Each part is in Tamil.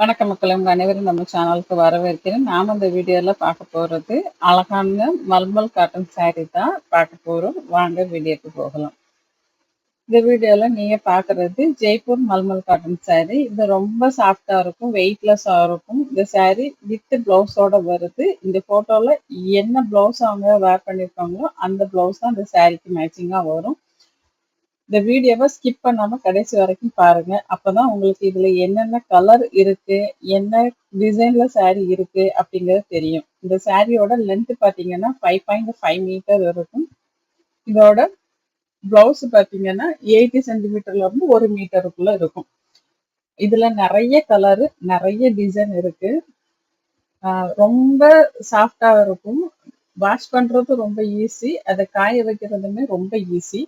வணக்கம் மக்கள் உங்கள் அனைவரும் நம்ம சேனலுக்கு வரவேற்கிறேன். நாம் இந்த வீடியோவில் பார்க்க போகிறது அழகான மல்மல் காட்டன் saree தான் பார்க்க போகிறோம் வாங்க வீடியோக்கு போகலாம். இந்த வீடியோவில் நீங்கள் பார்க்குறது ஜெய்ப்பூர் மல்மல் காட்டன் saree. இது ரொம்ப சாஃப்டாக இருக்கும் வெயிட்லெஸ்ஸாக இருக்கும். இந்த saree வித்து ப்ளவுஸோடு வருது. இந்த ஃபோட்டோவில் என்ன ப்ளவுஸ் அவங்க வேர் பண்ணியிருக்காங்களோ அந்த ப்ளவுஸ் தான் இந்த சாரிக்கு மேட்சிங்காக வரும். இந்த வீடியோவை ஸ்கிப் பண்ணாமல் கடைசி வரைக்கும் பாருங்க. அப்பதான் உங்களுக்கு இதில் என்னென்ன கலர் இருக்கு என்ன டிசைனில் சாரீ இருக்குது அப்படிங்கிறது தெரியும். இந்த சாரியோட லென்த் பார்த்தீங்கன்னா ஃபைவ் பாயிண்ட் ஃபைவ் மீட்டர் இருக்கும். இதோட ப்ளவுஸ் பார்த்தீங்கன்னா எயிட்டி சென்டிமீட்டர்லேருந்து ஒரு மீட்டருக்குள்ளே இருக்கும். இதில் நிறைய கலரு நிறைய டிசைன் இருக்குது ரொம்ப சாஃப்டாக இருக்கும். வாஷ் பண்ணுறது ரொம்ப ஈஸி அதை காய வைக்கிறதுமே ரொம்ப ஈஸி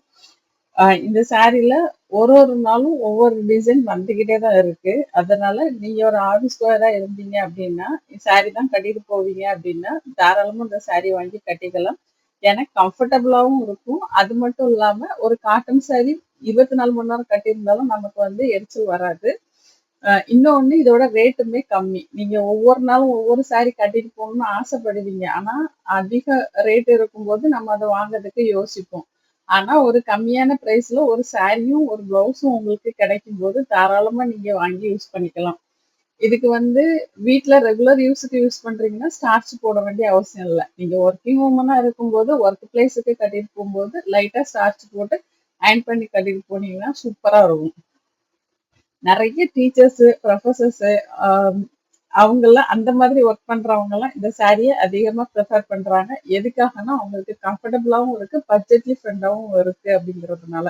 இந்த சாரீல ஒரு ஒரு நாளும் ஒவ்வொரு டிசைன் வந்துகிட்டே தான் இருக்கு. அதனால நீங்க ஒரு ஆஃபீஸ் வேரா இருந்தீங்க அப்படின்னா சாரி தான் கட்டிட்டு போவீங்க அப்படின்னா தாராளமா இந்த சாரி வாங்கி கட்டிக்கலாம். ஏன்னா கம்ஃபர்டபுளாகவும் இருக்கும். அது மட்டும் இல்லாம ஒரு காட்டன் சாரி இருபத்தி நாலு மணி நேரம் கட்டியிருந்தாலும் நமக்கு வந்து எரிச்சல் வராது. இன்னொன்று இதோட ரேட்டுமே கம்மி. நீங்க ஒவ்வொரு நாளும் ஒவ்வொரு சாரி கட்டிட்டு போகணும்னு ஆசைப்படுவீங்க. ஆனா அதிக ரேட் இருக்கும்போது நம்ம அதை வாங்குறதுக்கு யோசிப்போம். ஆனா ஒரு கம்மியான பிரைஸ்ல ஒரு சாரியும் ஒரு பிளவுஸும் உங்களுக்கு கிடைக்கும் போது தாராளமா நீங்க வாங்கி யூஸ் பண்ணிக்கலாம். இதுக்கு வந்து வீட்டில் ரெகுலர் யூஸுக்கு யூஸ் பண்ணுறீங்கன்னா ஸ்டார்ச் போட வேண்டிய அவசியம் இல்லை. நீங்கள் ஒர்க்கிங் உமனாக இருக்கும்போது ஒர்க் பிளேஸுக்கு கட்டிட்டு போகும்போது லைட்டாக ஸ்டார்ச் போட்டு அயன் பண்ணி கட்டிட்டு போனீங்கன்னா சூப்பராக இருக்கும். நிறைய டீச்சர்ஸு ப்ரொஃபஸர்ஸு அவங்கெல்லாம் அந்த மாதிரி ஒர்க் பண்றவங்க எல்லாம் இந்த சாரியை அதிகமா ப்ரிஃபர் பண்றாங்க. எதுக்காகனா அவங்களுக்கு கம்ஃபர்டபுளாவும் இருக்கு பட்ஜெட்லி ஃப்ரெண்டாவும் இருக்கு அப்படிங்கிறதுனால.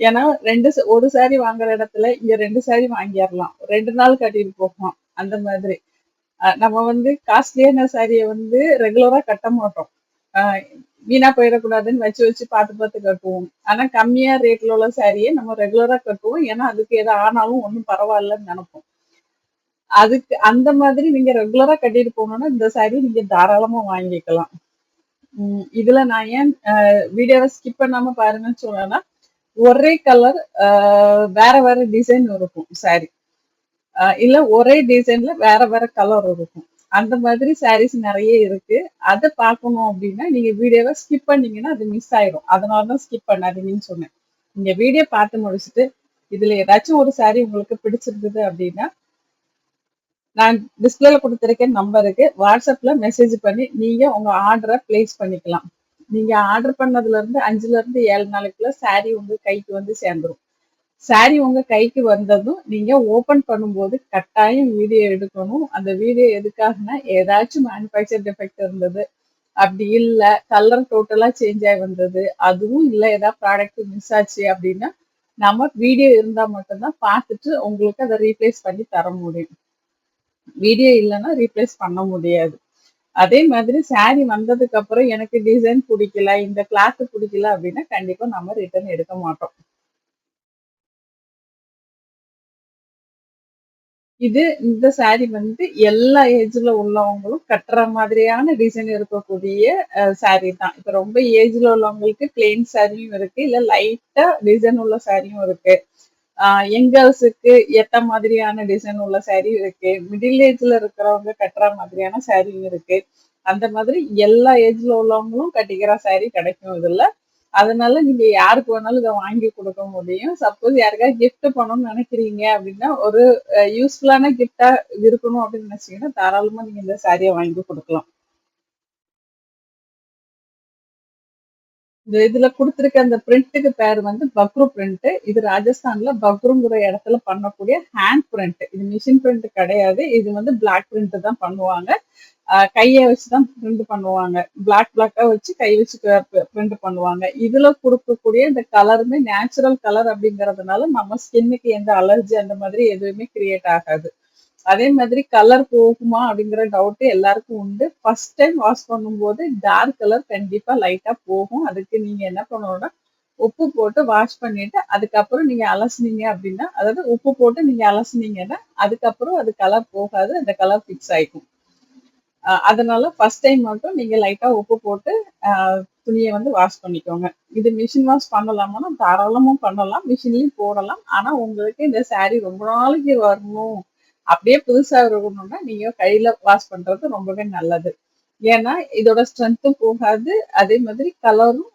ஏன்னா ரெண்டு ஒரு சாரி வாங்குற இடத்துல இங்க ரெண்டு சாரி வாங்கிடலாம். ரெண்டு நாள் கட்டிட்டு போகலாம் அந்த மாதிரி. நம்ம வந்து காஸ்ட்லியான சாரியை வந்து ரெகுலரா கட்ட மாட்டோம். வீணா போயிடக்கூடாதுன்னு வச்சு வச்சு பார்த்து பார்த்து கட்டுவோம். ஆனா கம்மியா ரேட்ல உள்ள சாரியை நம்ம ரெகுலரா கட்டுவோம். ஏன்னா அதுக்கு எதாவது ஆனாலும் ஒன்றும் பரவாயில்லன்னு நினைப்போம். அதுக்கு அந்த மாதிரி நீங்க ரெகுலரா கட்டிட்டு போகணும்னா இந்த சாரி நீங்க தாராளமா வாங்கிக்கலாம். இதுல நான் ஏன் வீடியோவை ஸ்கிப் பண்ணாம பாருங்கன்னு சொன்னேன்னா ஒரே கலர் வேற வேற டிசைன் இருக்கும் சாரி இல்ல ஒரே டிசைன்ல வேற வேற கலர் இருக்கும். அந்த மாதிரி சாரீஸ் நிறைய இருக்கு. அதை பார்க்கணும் அப்படின்னா நீங்க வீடியோவை ஸ்கிப் பண்ணீங்கன்னா அது மிஸ் ஆயிடும். அதனால தான் ஸ்கிப் பண்ணாதீங்கன்னு சொன்னேன். நீங்க வீடியோ பார்த்து முடிச்சுட்டு இதுல ஏதாச்சும் ஒரு சாரி உங்களுக்கு பிடிச்சிருந்தது அப்படின்னா நான் டிஸ்பிளேல கொடுத்துருக்க நம்பருக்கு வாட்ஸ்அப்ல மெசேஜ் பண்ணி நீங்க உங்க ஆர்டரை பிளேஸ் பண்ணிக்கலாம். நீங்க ஆர்டர் பண்ணதுல இருந்து அஞ்சுல இருந்து ஏழு நாளைக்குள்ள சாரி உங்க கைக்கு வந்து சேர்ந்துரும். சாரி உங்க கைக்கு வந்ததும் நீங்க ஓபன் பண்ணும்போது கட்டாயம் வீடியோ எடுக்கணும். அந்த வீடியோ எதுக்காகனா ஏதாச்சும் மேனுஃபேக்சர் டிஃபெக்ட் இருந்தது. அப்படி இல்லை கலர் டோட்டலா சேஞ்ச் ஆகி வந்தது. அதுவும் இல்லை ஏதாவது ப்ராடக்ட் மிஸ் ஆச்சு அப்படின்னா நம்ம வீடியோ இருந்தா மட்டும்தான் பார்த்துட்டு உங்களுக்கு அதை ரீப்ளேஸ் பண்ணி தர முடியும். வீடியோ இல்லைன்னா ரீப்ளேஸ் பண்ண முடியாது. அதே மாதிரி சாரி வந்ததுக்கு அப்புறம் எனக்கு டிசைன் பிடிக்கல இந்த கிளாத் பிடிக்கல அப்படின்னா கண்டிப்பா நம்ம ரிட்டர்ன் எடுக்க மாட்டோம். இது இந்த சாரி வந்து எல்லா ஏஜ்ல உள்ளவங்களும் கட்டுற மாதிரியான டிசைன் இருக்கக்கூடிய சாரி தான். இப்ப ரொம்ப ஏஜ்ல உள்ளவங்களுக்கு பிளெயின் சாரியும் இருக்கு இல்ல லைட்டா டிசைன் உள்ள சாரியும் இருக்கு. யங் கேர்ள்ஸுக்கு மாதிரியான டிசைன் உள்ள சாரீ இருக்கு. மிடில் ஏஜ்ல இருக்கிறவங்க கட்டுற மாதிரியான சாரியும் இருக்கு. அந்த மாதிரி எல்லா ஏஜ்ல உள்ளவங்களும் கட்டிக்கிற saree கிடைக்கும் இதுல. அதனால நீங்க யாருக்கு வேணாலும் இதை வாங்கி கொடுக்க முடியும். சப்போஸ் யாருக்காவது கிஃப்ட் பண்ணணும்னு நினைக்கிறீங்க அப்படின்னா ஒரு யூஸ்ஃபுல்லான கிஃப்டா இருக்கணும் அப்படின்னு நினைச்சீங்கன்னா தாராளமா நீங்க இந்த சாரியை வாங்கி கொடுக்கலாம். இந்த இதுல கொடுத்துருக்க அந்த பிரிண்ட்டுக்கு பேர் வந்து பக்ரு பிரிண்ட் இது ராஜஸ்தான்ல பக்ருங்கிற இடத்துல பண்ணக்கூடிய ஹேண்ட் பிரிண்ட் இது மிஷின் பிரிண்ட் கிடையாது. இது வந்து பிளாக் பிரிண்ட் தான் பண்ணுவாங்க. கைய கையை வச்சுதான் பிரிண்ட் பண்ணுவாங்க. பிளாக் பிளாக்கா வச்சு கை வச்சு பிரிண்ட் பண்ணுவாங்க. இதுல கொடுக்கக்கூடிய இந்த கலருமே நேச்சுரல் கலர் அப்படிங்கறதுனால நம்ம ஸ்கின்னுக்கு எந்த அலர்ஜி அந்த மாதிரி எதுவுமே கிரியேட் ஆகாது. அதே மாதிரி கலர் போகுமா அப்படிங்கிற டவுட் எல்லாருக்கும் உண்டு. ஃபர்ஸ்ட் டைம் வாஷ் பண்ணும்போது டார்க் கலர் கண்டிப்பா லைட்டா போகும். அதுக்கு நீங்க என்ன பண்ணணும்னா உப்பு போட்டு வாஷ் பண்ணிட்டு அதுக்கப்புறம் நீங்க அலசுனீங்க அப்படின்னா அதாவது உப்பு போட்டு நீங்க அலசுனீங்கன்னா அதுக்கப்புறம் அது கலர் போகாது அந்த கலர் ஃபிக்ஸ் ஆயிக்கும். அதனால ஃபர்ஸ்ட் டைம் மட்டும் நீங்க லைட்டா உப்பு போட்டு துணியை வந்து வாஷ் பண்ணிக்கோங்க. இது மிஷின் வாஷ் பண்ணலாமா தாராளமும் பண்ணலாம். மிஷின்லயும் போடலாம். ஆனா உங்களுக்கு இந்த சாரீ ரொம்ப நாளைக்கு வரணும். அப்படியே புதுசா இருக்கணும்னா நீங்க கையில வாஷ் பண்றது ரொம்பவே நல்லது. ஏன்னா இதோட ஸ்ட்ரென்த்தும் போகாது. அதே மாதிரி கலரும்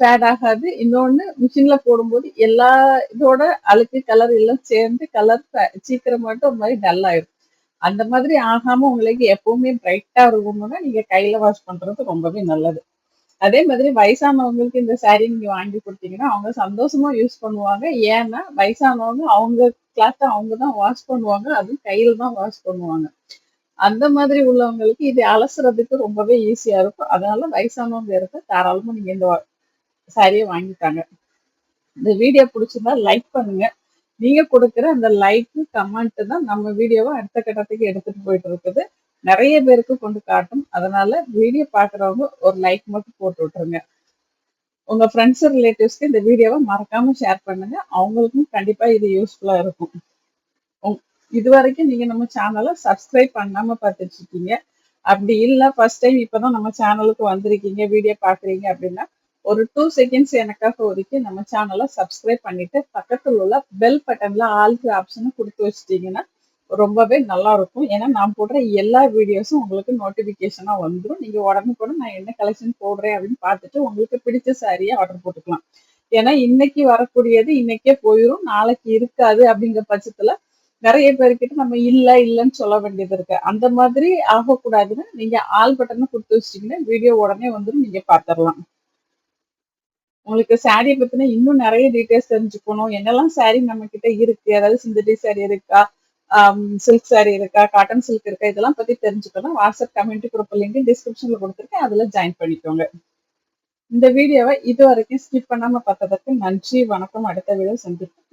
ஃபேட் ஆகாது. இன்னொன்று மிஷினில் போடும்போது எல்லா இதோட அழுக்கு கலர் எல்லாம் சேர்ந்து கலர் சீக்கிரமாட்டும் ஒரு மாதிரி டல் ஆயிடும். அந்த மாதிரி ஆகாம உங்களுக்கு எப்பவுமே பிரைட்டாக இருக்கணும்னா நீங்கள் கையில் வாஷ் பண்றது ரொம்பவே நல்லது. அதே மாதிரி வயசானவங்களுக்கு இந்த saree நீங்க வாங்கி கொடுத்தீங்கன்னா அவங்க சந்தோஷமா யூஸ் பண்ணுவாங்க. ஏன்னா வயசானவங்க அவங்க கிளாத்தை அவங்க தான் வாஷ் பண்ணுவாங்க. அதுவும் கையில தான் வாஷ் பண்ணுவாங்க. அந்த மாதிரி உள்ளவங்களுக்கு இது அலசுறதுக்கு ரொம்பவே ஈஸியா இருக்கும். அதனால வயசானவங்க இருக்க தாராளமா நீங்க இந்த சாரியை வாங்கிட்டாங்க இந்த வீடியோ பிடிச்சிருந்தா லைக் பண்ணுங்க. நீங்க கொடுக்குற அந்த லைக் கமெண்ட் தான் நம்ம வீடியோவை அடுத்த கட்டத்துக்கு எடுத்துட்டு போயிட்டு இருக்குது. நிறைய பேருக்கு கொண்டு காட்டும். அதனால வீடியோ பாக்குறவங்க ஒரு லைக் மட்டும் போட்டு விட்டுருங்க. உங்க ஃப்ரெண்ட்ஸ் ரிலேட்டிவ்ஸ்க்கு இந்த வீடியோவை மறக்காம ஷேர் பண்ணுங்க. அவங்களுக்கும் கண்டிப்பா இது யூஸ்ஃபுல்லா இருக்கும். உங்- இது வரைக்கும் நீங்க நம்ம சேனலை சப்ஸ்கிரைப் பண்ணாம பார்த்துட்டு இருக்கீங்க. அப்படி இல்லை ஃபர்ஸ்ட் டைம் இப்போதான் நம்ம சேனலுக்கு வந்திருக்கீங்க வீடியோ பாக்குறீங்க அப்படின்னா ஒரு டூ செகண்ட்ஸ் எனக்காக ஒதுக்கி நம்ம சேனலை சப்ஸ்கிரைப் பண்ணிட்டு பக்கத்தில் உள்ள பெல் பட்டன்ல ஆல்க்கு ஆப்ஷனை கொடுத்து வச்சிட்டீங்கன்னா ரொம்பவே நல்லா இருக்கும் ஏன்னா நான் போடுற எல்லா வீடியோஸும் உங்களுக்கு நோட்டிஃபிகேஷனாக வந்துடும் நீங்க உடனுக்குடன் நான் என்ன கலெக்ஷன் போடுறேன் அப்படின்னு பார்த்துட்டு உங்களுக்கு பிடிச்ச சாரியை ஆர்டர் போட்டுக்கலாம். ஏன்னா இன்னைக்கு வரக்கூடியது இன்னைக்கே போயிடும் நாளைக்கு இருக்காது அப்படிங்கிற பட்சத்தில் நிறைய பேர்கிட்ட நம்ம இல்லை இல்லைன்னு சொல்ல வேண்டியது இருக்கு. அந்த மாதிரி ஆகக்கூடாதுன்னு நீங்க ஆல் பட்டனை கொடுத்து வச்சிட்டீங்கன்னா வீடியோ உடனே வந்துடும் நீங்க பார்த்துடலாம். உங்களுக்கு சாரியை பத்தின இன்னும் நிறைய டீட்டெயில்ஸ் தெரிஞ்சுக்கணும். என்னெல்லாம் சாரி நம்ம கிட்ட இருக்கு? அதாவது சிந்தடி சாரி இருக்கா? சில்க் சாரி இருக்கா காட்டன் சில்க் இருக்கா இதெல்லாம் பத்தி தெரிஞ்சுக்கணும் வாட்ஸ்அப் கம்யூனிட்டி குரூப் லிங்க் டிஸ்கிரிப்ஷன்ல கொடுத்துருக்கேன். அதுல ஜாயின் பண்ணிக்கோங்க. இந்த வீடியோவை இது வரைக்கும் ஸ்கிப் பண்ணாம பார்த்ததற்கு நன்றி வணக்கம். அடுத்த வீடியோ சந்திப்போம்.